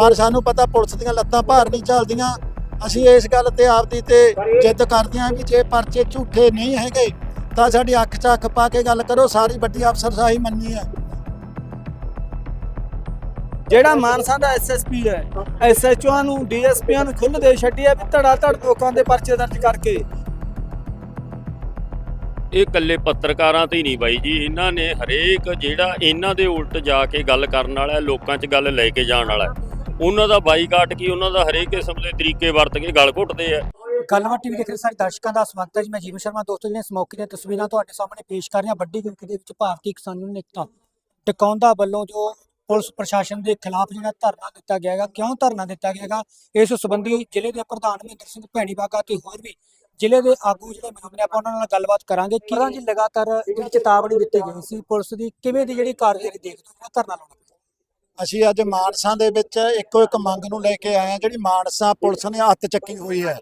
ਪਰ ਸਾਨੂੰ ਪਤਾ ਪੁਲਿਸ ਦੀਆਂ ਲੱਤਾਂ ਭਾਰ ਨਹੀਂ ਚੱਲਦੀਆਂ ਅਸੀਂ ਇਸ ਗੱਲ ਤੇ ਆਪਦੀ ਤੇ ਜਿੱਦ ਕਰਦੇ ਹਾਂ ਵੀ ਜੇ ਪਰਚੇ ਝੂਠੇ ਨਹੀਂ ਹੈਗੇ ਤਾਂ ਸਾਡੀ ਅੱਖ 'ਚ ਅੱਖ ਪਾ ਕੇ ਗੱਲ ਕਰੋ ਸਾਰੀ ਵੱਡੀ ਅਫਸਰਸ਼ਾਹੀ ਮੰਨੀ ਹੈ। ਜਿਹੜਾ ਮਾਨਸਾ ਦਾ ਐਸਐਸਪੀ ਹੈ ਐਸਐਚਓ ਨੂੰ ਡੀਐਸਪੀਆਂ ਨੂੰ ਖੁੱਲ੍ਹ ਦੇ ਛੱਡੀ ਹੈ ਵੀ ਧੜਾ ਧੜ ਲੋਕਾਂ ਦੇ ਪਰਚੇ ਦਰਜ ਕਰਕੇ। ਇਹ ਇਕੱਲੇ ਪੱਤਰਕਾਰਾਂ ਤੇ ਹੀ ਨਹੀਂ ਬਾਈ ਜੀ ਇਹਨਾਂ ਨੇ ਹਰੇਕ ਜਿਹੜਾ ਇਹਨਾਂ ਦੇ ਉਲਟ ਜਾ ਕੇ ਗੱਲ ਕਰਨ ਵਾਲਾ ਲੋਕਾਂ 'ਚ ਗੱਲ ਲੈ ਕੇ ਜਾਣ ਵਾਲਾ। ਉਹਨਾਂ ਦਾ ਬਾਈਕਾਟ ਕੀ, ਉਹਨਾਂ ਦਾ ਹਰੇਕ ਕਿਸਮ ਦੇ ਤਰੀਕੇ ਵਰਤ ਕੇ ਗੱਲ ਘੁੱਟਦੇ ਆ। ਗੱਲਬਾਤ ਟੀਵੀ ਦੇਖ ਰਹੇ ਸਾਰੇ ਦਰਸ਼ਕਾਂ ਦਾ ਸਵਾਗਤ ਹੈ ਜੀ। ਮੈਂ ਜੀਵਨ ਸ਼ਰਮਾ, ਦੋਸਤੋ ਜਿਹੜੀਆਂ ਇਸ ਮੌਕੇ ਦੀਆਂ ਤਸਵੀਰਾਂ ਤੁਹਾਡੇ ਸਾਹਮਣੇ ਪੇਸ਼ ਕਰ ਰਿਹਾ। ਵੱਡੀ ਗਿਣਤੀ ਦੇ ਵਿੱਚ ਭਾਰਤੀ ਕਿਸਾਨ ਯੂਨੀਅਨ ਏਕਤਾ ਟਿਕਾਉਂਦਾ ਵੱਲੋਂ ਜੋ ਪੁਲਿਸ ਪ੍ਰਸ਼ਾਸਨ ਦੇ ਖਿਲਾਫ ਜਿਹੜਾ ਧਰਨਾ ਦਿੱਤਾ ਗਿਆ ਹੈਗਾ, ਕਿਉਂ ਧਰਨਾ ਦਿੱਤਾ ਗਿਆ ਹੈਗਾ? ਇਸ ਸੰਬੰਧੀ ਜ਼ਿਲ੍ਹੇ ਦੇ ਪ੍ਰਧਾਨ ਮਹਿੰਦਰ ਸਿੰਘ ਭੈਣੀਵਾਗਾ ਤੇ ਹੋਰ ਵੀ ਜ਼ਿਲ੍ਹੇ ਦੇ ਆਗੂ ਜਿਹੜੇ ਮੌਜੂਦ ਨੇ, ਆਪਾਂ ਉਹਨਾਂ ਨਾਲ ਗੱਲਬਾਤ ਕਰਾਂਗੇ। ਕਿਰਾਂ ਜੀ ਲਗਾਤਾਰ ਜਿਹੜੀ ਚੇਤਾਵਨੀ ਦਿੱਤੀ ਗਈ ਸੀ ਪੁਲਿਸ ਦੀ, ਕਿਵੇਂ ਦੀ ਜਿਹੜੀ ਕਾਰਗੁਜ਼ਾਰੀ ਦੇਖਦੇ ਹੋ ਧਰਨਾ ਲਾਉਣਾ ਅਸੀਂ ਅੱਜ ਮਾਨਸਾ ਦੇ ਵਿੱਚ ਇੱਕੋ ਇੱਕ ਮੰਗ ਨੂੰ ਲੈ ਕੇ ਆਏ ਹਾਂ, ਜਿਹੜੀ ਮਾਨਸਾ ਪੁਲਿਸ ਨੇ ਹੱਥ ਚੱਕੀ ਹੋਈ ਹੈ।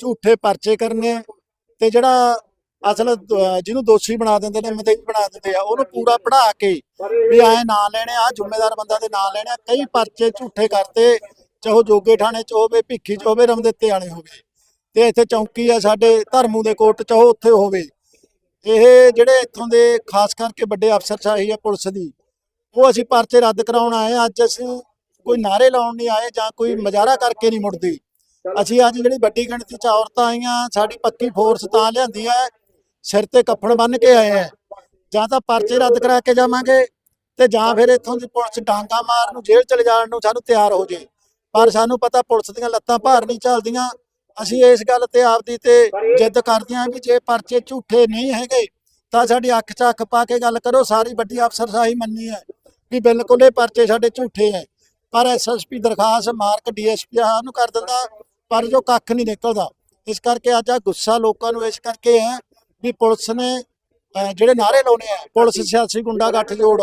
ਝੂਠੇ ਪਰਚੇ ਕਰਨੇ ਤੇ ਜਿਹੜਾ ਅਸਲ ਜਿਹਨੂੰ ਦੋਸ਼ੀ ਬਣਾ ਦਿੰਦੇ ਨੇ ਮਦਈ ਬਣਾ ਦਿੰਦੇ ਆ, ਉਹਨੂੰ ਪੂਰਾ ਪੜਾ ਕੇ ਵੀ ਐ ਨਾਂ ਲੈਣੇ ਆ ਜ਼ਿੰਮੇਦਾਰ ਬੰਦਾ ਦੇ ਨਾਂ ਲੈਣੇ ਆ ਕਈ ਪਰਚੇ ਝੂਠੇ ਕਰਤੇ, ਚਾਹੋ ਜੋਗੇ ਥਾਣੇ ਚ ਹੋਵੇ, ਭਿੱਖੀ ਚ ਹੋਵੇ, ਰਮਦੇਤੇ ਵਾਲੇ ਹੋਵੇ। ਤੇ ਇੱਥੇ ਚੌਂਕੀ ਆ ਸਾਡੇ ਧਰਮੂ ਦੇ ਕੋਰਟ ਚਾਹੋ ਉੱਥੇ ਹੋਵੇ। ਇਹ ਜਿਹੜੇ ਇੱਥੋਂ ਦੇ, ਖਾਸ ਕਰਕੇ ਵੱਡੇ ਅਫਸਰਸ਼ਾਹੀ ਆ ਪੁਲਿਸ ਦੀ ਉਹ ਅਸੀਂ ਪਰਚੇ ਰੱਦ ਕਰਾਉਣ ਆਏ ਹਾਂ। ਅੱਜ ਅਸੀਂ ਕੋਈ ਨਾਰੇ ਲਾਉਣ ਨਹੀਂ ਆਏ ਜਾਂ ਕੋਈ ਮਜ਼ਾਰਾ ਕਰਕੇ ਨਹੀਂ ਮੁੜਦੇ। ਅਸੀਂ ਅੱਜ ਜਿਹੜੀ ਵੱਡੀ ਗਿਣਤੀ ਚ ਔਰਤਾਂ ਆਈਆਂ, ਸਾਡੀ ਪੱਕੀ ਫੋਰਸ ਤਾਂ ਲਿਆਂਦੀ ਹੈ, ਸਿਰ ਤੇ ਕੱਫਣ ਬੰਨ ਕੇ ਆਏ ਆ ਜਾਂ ਤਾਂ ਪਰਚੇ ਰੱਦ ਕਰਾ ਕੇ ਜਾਵਾਂਗੇ ਤੇ ਜਾਂ ਫਿਰ ਇੱਥੋਂ ਦੀ ਪੁਲਿਸ ਡਾਂਗਾ ਮਾਰਨ ਨੂੰ, ਜੇਲ੍ਹ ਚਲੇ ਜਾਣ ਨੂੰ ਸਾਨੂੰ ਤਿਆਰ ਹੋ ਜੇ। ਪਰ ਸਾਨੂੰ ਪਤਾ ਪੁਲਿਸ ਦੀਆਂ ਲੱਤਾਂ ਭਾਰ ਨਹੀਂ ਚੱਲਦੀਆਂ। ਅਸੀਂ ਇਸ ਗੱਲ ਤੇ ਆਪਦੀ ਤੇ ਜਿੱਦ ਕਰਦੇ ਹਾਂ ਵੀ ਜੇ ਪਰਚੇ ਝੂਠੇ ਨਹੀਂ ਹੈਗੇ, ਤਾਂ ਸਾਡੀ ਅੱਖ 'ਚ ਅੱਖ ਪਾ ਕੇ ਗੱਲ ਕਰੋ। ਸਾਰੀ ਵੱਡੀ ਅਫਸਰਸ਼ਾਹੀ ਮੰਨੀ ਹੈ। ਵੀ ਬਿਲਕੁਲ ਇਹ ਪਰਚੇ ਸਾਡੇ ਝੂਠੇ ਹੈ ਪਰ ਐਸਐਸਪੀ ਦਰਖਾਸਤ ਮਾਰਕ ਡੀਐਸਪੀ ਆ ਨੂੰ ਕਰ ਦਿੰਦਾ, ਪਰ ਜੋ ਕੱਖ ਨਹੀਂ ਨਿਕਲਦਾ। ਇਸ ਕਰਕੇ ਅੱਜ ਆ ਗੁੱਸਾ ਲੋਕਾਂ ਨੂੰ ਇਸ ਕਰਕੇ ਹੈ ਵੀ ਪੁਲਿਸ ਨੇ ਜਿਹੜੇ ਨਾਰੇ ਲਾਉਣੇ ਆ ਪੁਲਿਸ ਸਿਆਸੀ ਗੁੰਡਾ ਗੱਠ ਜੋੜ,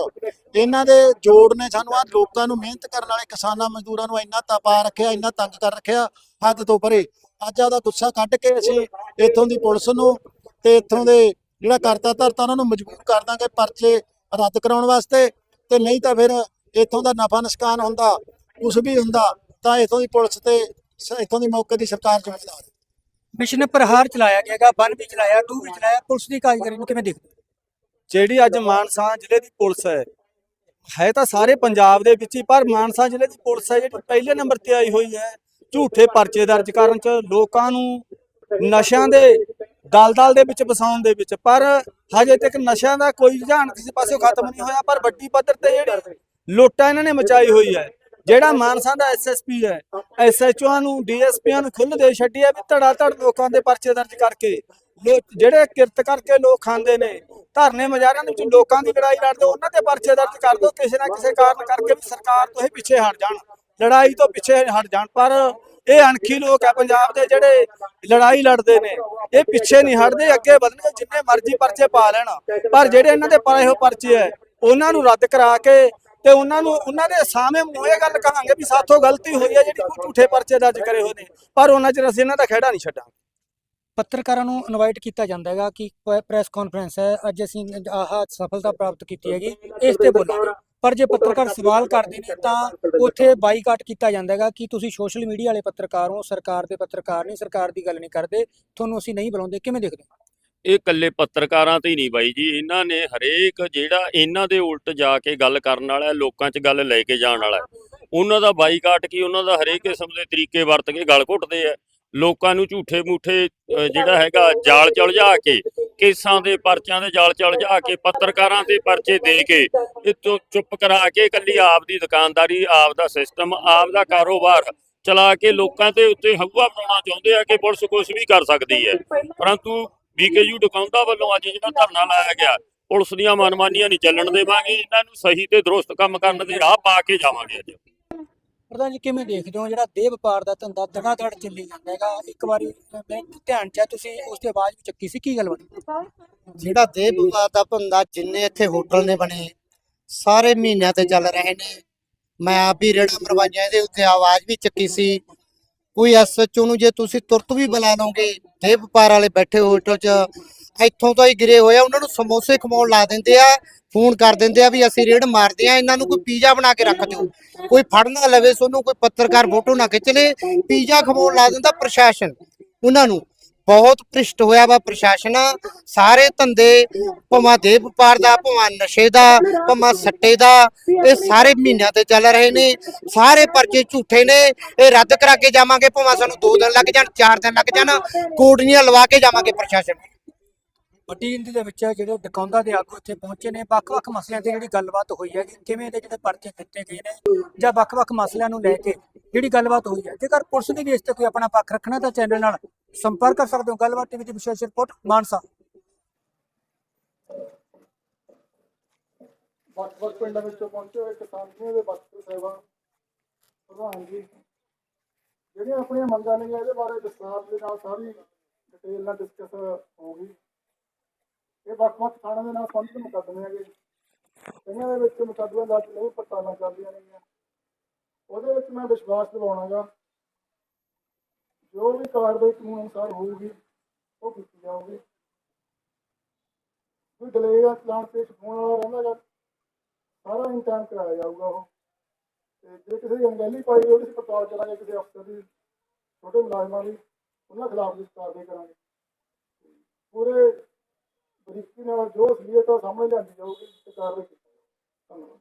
ਇਹਨਾਂ ਦੇ ਜੋੜ ਨੇ ਸਾਨੂੰ ਆ ਲੋਕਾਂ ਨੂੰ ਮਿਹਨਤ ਕਰਨ ਵਾਲੇ ਕਿਸਾਨਾਂ ਮਜ਼ਦੂਰਾਂ ਨੂੰ ਇੰਨਾ ਤਪਾ ਰੱਖਿਆ, ਇੰਨਾ ਤੰਗ ਕਰ ਰੱਖਿਆ, ਹੱਦ ਤੋਂ ਪਰੇ। ਅੱਜ ਆਦਾ ਗੁੱਸਾ ਕੱਢ ਕੇ ਅਸੀਂ ਇੱਥੋਂ ਦੀ ਪੁਲਿਸ ਨੂੰ ਤੇ ਇੱਥੋਂ ਦੇ ਜਿਹੜਾ ਕਰਤਾ ਧਰਤਾ, ਉਹਨਾਂ ਨੂੰ ਮਜਬੂਰ ਕਰ ਦਾਂਗੇ ਪਰਚੇ ਰੱਦ ਕਰਾਉਣ ਵਾਸਤੇ। ਤੇ ਨਹੀਂ ਤਾਂ ਫਿਰ ਇੱਥੋਂ ਦਾ ਨਫਾ ਨੁਕਸਾਨ ਹੁੰਦਾ ਕੁਛ ਵੀ ਹੁੰਦਾ ਤਾਂ ਇੱਥੋਂ ਦੀ ਪੁਲਿਸ ਤੇ ਸ- ਇੱਥੋਂ ਦੀ ਮੌਕੇ ਦੀ ਸਰਕਾਰ ਜ਼ਿੰਮੇਦਾਰ ਹੈ ਮਿਸ਼ਨ ਪ੍ਰਹਾਰ ਚਲਾਇਆ ਗਿਆ ਹੈਗਾ ਬੰਨ ਵੀ ਚਲਾਇਆ ਟੂ ਵੀ ਚਲਾਇਆ ਪੁਲਿਸ ਦੀ ਕਾਰਗੁਜ਼ਾਰੀ ਨੂੰ ਕਿਵੇਂ ਦੇਖਦੇ? ਜਿਹੜੀ ਅੱਜ ਮਾਨਸਾ ਜ਼ਿਲ੍ਹੇ ਦੀ ਪੁਲਿਸ ਹੈ ਹੈ ਤਾਂ ਸਾਰੇ ਪੰਜਾਬ ਦੇ ਵਿੱਚ ਹੀ ਪਰ ਮਾਨਸਾ ਜ਼ਿਲ੍ਹੇ ਦੀ ਪੁਲਿਸ ਹੈ ਜਿਹੜੀ ਪਹਿਲੇ ਨੰਬਰ ਤੇ ਆਈ ਹੋਈ ਹੈ ਝੂਠੇ ਪਰਚੇ ਦਰਜ ਕਰਨ ਚ ਲੋਕਾਂ ਨੂੰ ਨਸ਼ਿਆਂ ਦੇ ਦਲਦਲ ਦੇ ਵਿੱਚ ਵਸਾਉਣ ਦੇ ਵਿੱਚ, ਪਰ ਹਜੇ ਤੱਕ ਨਸ਼ਿਆਂ ਦਾ ਕੋਈ ਰੁਝਾਨ ਕਿਸੇ ਪਾਸੇ ਖਤਮ ਨਹੀਂ ਹੋਇਆ, ਪਰ ਵੱਡੀ ਪੱਧਰ ਤੇ ਜਿਹੜੀ ਲੁੱਟਾਂ ਇਹਨਾਂ ਨੇ ਮਚਾਈ ਹੋਈ ਹੈ, ਜਿਹੜਾ ਮਾਨਸਾ ਦਾ ਐਸਐਸਪੀ ਹੈ ਐਸਐਚਓ ਨੂੰ ਡੀਐਸਪੀਆਂ ਨੂੰ ਖੁੱਲ੍ਹ ਦੇ ਛੱਡੀ ਹੈ ਵੀ ਧੜਾ ਧੜ ਲੋਕਾਂ ਦੇ ਪਰਚੇ ਦਰਜ ਕਰਕੇ ਲੋਕ ਜਿਹੜੇ ਕਿਰਤ ਕਰਕੇ ਲੋਕ ਖਾਂਦੇ ਨੇ, ਧਰਨੇ ਮਜ਼ਾਰਿਆਂ ਦੇ ਵਿੱਚ ਲੋਕਾਂ ਦੀ ਲੜਾਈ ਲੜਦੇ, ਉਹਨਾਂ ਤੇ ਪਰਚੇ ਦਰਜ ਕਰ ਦਿਓ ਕਿਸੇ ਨਾ ਕਿਸੇ ਕਾਰਨ ਕਰਕੇ ਵੀ ਸਰਕਾਰ ਤੋਂ ਇਹ ਪਿੱਛੇ ਹਟ ਜਾਣ, ਲੜਾਈ ਤੋਂ ਪਿੱਛੇ ਹਟ ਜਾਣ, ਪਰ ਇਹ ਅਣਖੀ ਲੋਕ ਹੈ ਪੰਜਾਬ ਦੇ ਜਿਹੜੇ ਲੜਾਈ ਲੜਦੇ ਨੇ। ਇਹ ਪਿੱਛੇ ਨਹੀਂ ਹਟਦੇ, ਅੱਗੇ ਵਧਣਗੇ, ਜਿੰਨੇ ਮਰਜ਼ੀ ਪਰਚੇ ਪਾ ਲੈਣ। ਪਰ ਜਿਹੜੇ ਇਹਨਾਂ ਦੇ ਪਾਏ ਹੋਏ ਪਰਚੇ ਹੈ ਉਹਨਾਂ ਨੂੰ ਰੱਦ ਕਰਾ ਕੇ ਤੇ ਉਹਨਾਂ ਨੂੰ, ਉਹਨਾਂ ਦੇ ਸਾਹਮਣੇ ਨੂੰ ਗੱਲ ਕਹਾਂਗੇ ਵੀ ਸਾਥੋਂ ਗਲਤੀ ਹੋਈ ਹੈ ਜਿਹੜੀ ਕੋਈ ਝੂਠੇ ਪਰਚੇ ਦਰਜ ਕਰੇ ਹੋਏ ਨੇ। ਪਰ ਉਹਨਾਂ ਚਿਰ ਅਸੀਂ ਇਹਨਾਂ ਦਾ ਖਹਿੜਾ ਨਹੀਂ ਛੱਡਾਂਗੇ। ਪੱਤਰਕਾਰਾਂ ਨੂੰ ਇਨਵਾਈਟ ਕੀਤਾ ਜਾਂਦਾ ਹੈਗਾ ਕਿ ਪ੍ਰੈਸ ਕਾਨਫਰੰਸ ਹੈ। ਅੱਜ ਅਸੀਂ ਆਹ ਸਫਲਤਾ ਪ੍ਰਾਪਤ ਕੀਤੀ ਹੈਗੀ। ਇਸ ਤੇ ਬੋਲਾਂਗੇ। ਪਰ ਜੇ ਪੱਤਰਕਾਰ ਸਵਾਲ ਕਰਦੇ ਨੇ ਤਾਂ ਉੱਥੇ ਬਾਈਕਾਟ ਕੀਤਾ ਜਾਂਦਾ ਹੈਗਾ ਕਿ ਤੁਸੀਂ ਸੋਸ਼ਲ ਮੀਡੀਆ ਵਾਲੇ ਪੱਤਰਕਾਰ ਹੋ ਸਰਕਾਰ ਦੇ ਪੱਤਰਕਾਰ ਨਹੀਂ ਸਰਕਾਰ ਦੀ ਗੱਲ ਨਹੀਂ ਕਰਦੇ ਤੁਹਾਨੂੰ ਅਸੀਂ ਨਹੀਂ ਬੁਲਾਉਂਦੇ ਕਿਵੇਂ ਦੇਖਦੇ ਹੋ? ਇਹ ਇਕੱਲੇ ਪੱਤਰਕਾਰਾਂ ਤੇ ਹੀ ਨਹੀਂ ਬਾਈ ਜੀ ਇਹਨਾਂ ਨੇ ਹਰੇਕ ਜਿਹੜਾ ਇਹਨਾਂ ਦੇ ਉਲਟ ਜਾ ਕੇ ਗੱਲ ਕਰਨ ਵਾਲਾ ਹੈ, ਲੋਕਾਂ 'ਚ ਗੱਲ ਲੈ ਕੇ ਜਾਣ ਵਾਲਾ ਹੈ। ਉਹਨਾਂ ਦਾ ਬਾਈਕਾਟ ਕੀ ਉਹਨਾਂ ਦਾ ਹਰੇਕ ਕਿਸਮ ਦੇ ਤਰੀਕੇ ਵਰਤ ਕੇ ਗੱਲ ਘੁੱਟਦੇ ਆ। ਲੋਕਾਂ ਨੂੰ ਝੂਠੇ ਮੂਠੇ ਜਿਹੜਾ ਹੈਗਾ ਜਾਲ ਚਲਝਾ ਕੇ, ਕੇਸਾਂ ਦੇ ਪਰਚਿਆਂ ਦੇ ਜਾਲ ਚਲਝਾ ਕੇ, ਪੱਤਰਕਾਰਾਂ ਦੇ ਪਰਚੇ ਦੇ ਕੇ ਇਹ ਚੁੱਪ ਕਰਾ ਕੇ ਇਕੱਲੀ ਆਪ ਦੀ ਦੁਕਾਨਦਾਰੀ ਆਪ ਦਾ ਸਿਸਟਮ ਆਪ ਦਾ ਕਾਰੋਬਾਰ ਚਲਾ ਕੇ ਲੋਕਾਂ ਦੇ ਉੱਤੇ ਹਵਾ ਬਣਾਉਣਾ ਚਾਹੁੰਦੇ ਆ ਕਿ ਪੁਲਿਸ ਕੁਝ ਵੀ ਕਰ ਸਕਦੀ ਹੈ। ਪਰੰਤੂ ਬੀਕੇਯੂ ਡਕਾਉਂਦਾ ਵੱਲੋਂ ਅੱਜ ਜਿਹੜਾ ਧਰਨਾ ਲਾਇਆ ਗਿਆ, ਪੁਲਿਸ ਦੀਆਂ ਮਨਮਾਨੀਆਂ ਨਹੀਂ ਚੱਲਣ ਦੇਵਾਂਗੇ, ਇਹਨਾਂ ਨੂੰ ਸਹੀ ਤੇ ਦਰੁਸਤ ਕੰਮ ਕਰਨ ਦੇ ਰਾਹ ਪਾ ਕੇ ਜਾਵਾਂਗੇ ਅੱਜ। ਪ੍ਰਧਾਨ ਜੀ ਕਿਵੇਂ ਦੇਖਦੇ ਹੋ ਜਿਹੜਾ ਦੇਹ ਵਪਾਰ ਦਾ ਧੰਦਾ ਧੜਾਧੜ ਚੱਲੀ ਜਾਂਦਾ ਹੈਗਾ। ਇੱਕ ਵਾਰੀ ਮੈਂ ਧਿਆਨ ਚ ਤੁਸੀਂ ਉਸ ਤੇ ਆਵਾਜ਼ ਵੀ ਚੱਕੀ ਸੀ, ਕੀ ਗੱਲ ਬਣੀ? ਜਿਹੜਾ ਦੇਹ ਵਿਵਾਦ ਦਾ ਧੰਦਾ, ਜਿੰਨੇ ਇੱਥੇ ਹੋਟਲ ਨੇ ਬਣੇ, ਸਾਰੇ ਮਹੀਨਿਆਂ ਤੇ ਚੱਲ ਰਹੇ ਨੇ। ਮੈਂ ਆਪ ਵੀ ਰੇੜਾ ਮਰਵਾਈਆਂ, ਇਹਦੇ ਉੱਤੇ ਆਵਾਜ਼ ਵੀ ਚੱਕੀ ਸੀ। ਕੋਈ ਐਸਐਚਓ ਨੂੰ ਜੇ ਤੁਸੀਂ ਤੁਰਤ ਵੀ ਬੁਲਾ ਲਓਗੇ, ਦੇਹ ਵਪਾਰ ਵਾਲੇ ਬੈਠੇ ਹੋਟਲ 'ਚ ਇੱਥੋਂ ਤੋਂ ਹੀ ਗਿਰੇ ਹੋਏ ਆ, ਉਹਨਾਂ ਨੂੰ ਸਮੋਸੇ ਖਵਾਉਣ ਲਾ ਦਿੰਦੇ ਆ, ਫੋਨ ਕਰ ਦਿੰਦੇ ਆ ਵੀ ਅਸੀਂ ਰੇਡ ਮਾਰਦੇ ਆ, ਇਹਨਾਂ ਨੂੰ ਕੋਈ ਪੀਜ਼ਾ ਬਣਾ ਕੇ ਰੱਖ ਦਿਓ। ਕੋਈ ਫੜ ਨਾ ਲਵੇ ਸੋਨੂੰ, ਕੋਈ ਪੱਤਰਕਾਰ ਫੋਟੋ ਨਾ ਖਿੱਚ ਲੇ, ਪੀਜ਼ਾ ਖਵਾਉਣ ਲਾ ਦਿੰਦਾ ਪ੍ਰਸ਼ਾਸਨ, ਉਹਨਾਂ ਨੂੰ। ਬਹੁਤ ਭ੍ਰਿਸ਼ਟ ਹੋਇਆ ਵਾ ਪ੍ਰਸ਼ਾਸਨ, ਸਾਰੇ ਧੰਦੇ, ਭਾਵੇਂ ਦੇ ਵਪਾਰ ਦਾ, ਭਾਵੇਂ ਨਸ਼ੇ ਦਾ, ਭਾਵੇਂ ਸੱਟੇ ਦਾ, ਇਹ ਸਾਰੇ ਮਹੀਨਿਆਂ ਤੇ ਚੱਲ ਰਹੇ ਨੇ, ਸਾਰੇ ਪਰਚੇ ਝੂਠੇ ਨੇ, ਇਹ ਰੱਦ ਕਰਾ ਕੇ ਜਾਵਾਂਗੇ, ਭਾਵੇਂ ਸਾਨੂੰ 2 ਦਿਨ ਲੱਗ ਜਾਣ 4 ਦਿਨ ਲੱਗ ਜਾਣ ਕੋਟਨੀਆਂ ਲਵਾ ਕੇ ਜਾਵਾਂਗੇ ਪ੍ਰਸ਼ਾਸਨ। ਵੱਡੀ ਗਿਣਤੀ ਦੇ ਵਿੱਚ ਜਿਹੜੇ ਡਕੌਂਦਾ ਦੇ ਆਗੂ ਇੱਥੇ ਪਹੁੰਚੇ ਨੇ। ਵੱਖ-ਵੱਖ ਮਸਲਿਆਂ ਤੇ ਜਿਹੜੀ ਗੱਲਬਾਤ ਹੋਈ ਹੈ ਕਿ ਕਿਵੇਂ ਦੇ ਜਿਹੜੇ ਪਰਚੇ ਦਿੱਤੇ ਗਏ ਨੇ ਜਾਂ ਵੱਖ-ਵੱਖ ਮਸਲਿਆਂ ਨੂੰ ਲੈ ਕੇ ਜਿਹੜੀ ਗੱਲਬਾਤ ਹੋਈ ਹੈ। ਜੇਕਰ ਪੁਲਿਸ ਨੇ ਵੀ ਇਸ ਤੇ ਕੋਈ ਆਪਣਾ ਪੱਖ ਰੱਖਣਾ ਤਾਂ ਚੈਨਲ ਨਾਲ ਸੰਪਰਕ ਕਰ ਸਕਦੇ ਹੋ। ਗੱਲਬਾਤ ਟੀਵੀ ਦੀ ਵਿਸ਼ੇਸ਼ ਰਿਪੋਰਟ, ਮਾਨਸਾ। ਵੱਖ-ਵੱਖ ਪਿੰਡਾਂ ਵਿੱਚੋਂ ਪਹੁੰਚੇ ਹੋਏ ਕਿਸਾਨੀਆਂ ਦੇ ਵਕਤ ਸੇਵਾ ਪ੍ਰਧਾਨ ਜੀ, ਜਿਹੜੀਆਂ ਆਪਣੀਆਂ ਮੰਗਾਂ ਨੇ ਇਹਦੇ ਬਾਰੇ ਵਿਸਥਾਰ ਦੇ ਨਾਲ ਸਾਰੀ ਡਿਟੇਲ ਨਾਲ ਡਿਸਕਸ ਹੋਊਗੀ ਇਹ ਵੱਖ-ਵੱਖ ਥਾਣਿਆਂ ਦੇ ਨਾਲ ਸੰਬੰਧਿਤ ਮੁਕੱਦਮੇ ਹੈਗੇ ਕਈਆਂ ਦੇ ਵਿੱਚ ਮੁਕੱਦਮੇ ਦਾ ਨਹੀਂ, ਪੜਤਾਲਾਂ ਚੱਲਦੀਆਂ ਨੇਗੀਆਂ ਉਹਦੇ ਵਿੱਚ ਮੈਂ ਵਿਸ਼ਵਾਸ ਦਿਵਾਉਣਾਗਾ, ਜੋ ਵੀ ਕਾਰਵਾਈ ਕਾਨੂੰਨ ਅਨੁਸਾਰ ਹੋਊਗੀ, ਉਹ ਕੀਤੀ ਜਾਊਗੀ। ਕੋਈ ਡਿਲੇ ਦਾ ਚਲਾਨ ਪੇਸ਼ ਹੋਣ ਵਾਲਾ ਰਹਿੰਦਾ ਗਾ, ਸਾਰਾ ਇਨ ਕਰਾਇਆ ਜਾਊਗਾ ਉਹ। ਤੇ ਜੇ ਕਿਸੇ ਦੀ ਅਣਗਹਿਲੀ ਪਾਈ ਗਈ ਉਹਦੀ ਅਸੀਂ ਪੜਤਾਲ ਕਰਾਂਗੇ, ਕਿਸੇ ਅਫਸਰ ਦੀ, ਛੋਟੇ ਮੁਲਾਜ਼ਮਾਂ ਦੀ, ਉਹਨਾਂ ਖਿਲਾਫ ਵੀ ਕਾਰਵਾਈ ਕਰਾਂਗੇ। ਪੂਰੇ ਬਰੀਕੀ ਨਾਲ ਜੋ ਅਸਲੀਅਤ ਆ ਸਾਹਮਣੇ ਲਿਆਂਦੀ ਜਾਊਗੀ ਤੇ ਕਾਰਵਾਈ ਕੀਤੀ ਜਾਊਗੀ। ਧੰਨਵਾਦ।